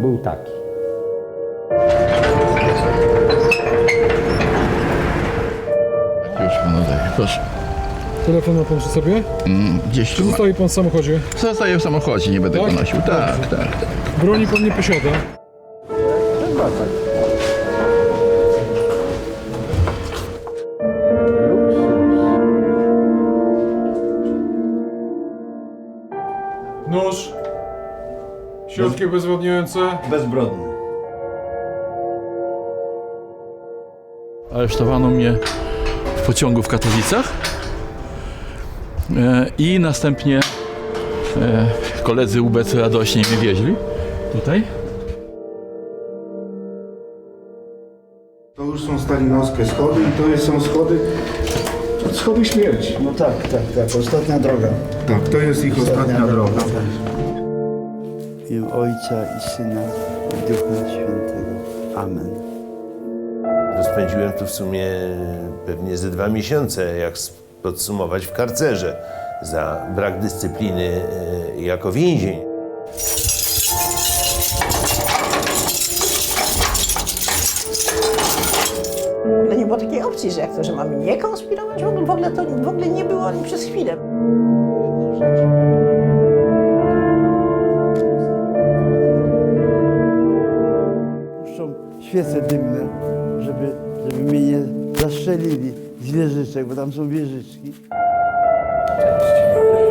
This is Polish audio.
był taki. Już panu daję, proszę. Telefon ma pan przy sobie? Mm, Gdzieś Czy tu ma. zostawi pan w samochodzie? Zostaje w samochodzie, nie będę Tak? go nosił. Tak, tak. Broni pan nie posiada. Nóż. Środki obezwładniające. Bezbrodny. Aresztowano mnie w pociągu w Katowicach e, i następnie e, koledzy UBC radośnie mnie wieźli tutaj. To już są stalinowskie schody i to jest- są schody, schody śmierci. No tak, tak, tak. Ostatnia droga. Tak, to jest ich ostatnia droga. I Ojca i Syna i Ducha Świętego. Amen. Spędziłem tu w sumie pewnie ze dwa miesiące, jak podsumować w karcerze, za brak dyscypliny e, jako więzień. W nie było takiej opcji, że jak to, że mamy nie konspirować, w ogóle, w ogóle to w ogóle nie było ani przez chwilę. Świece dymne, żeby, żeby mnie nie zastrzelili z wieżyczek, bo tam są wieżyczki. Cześć.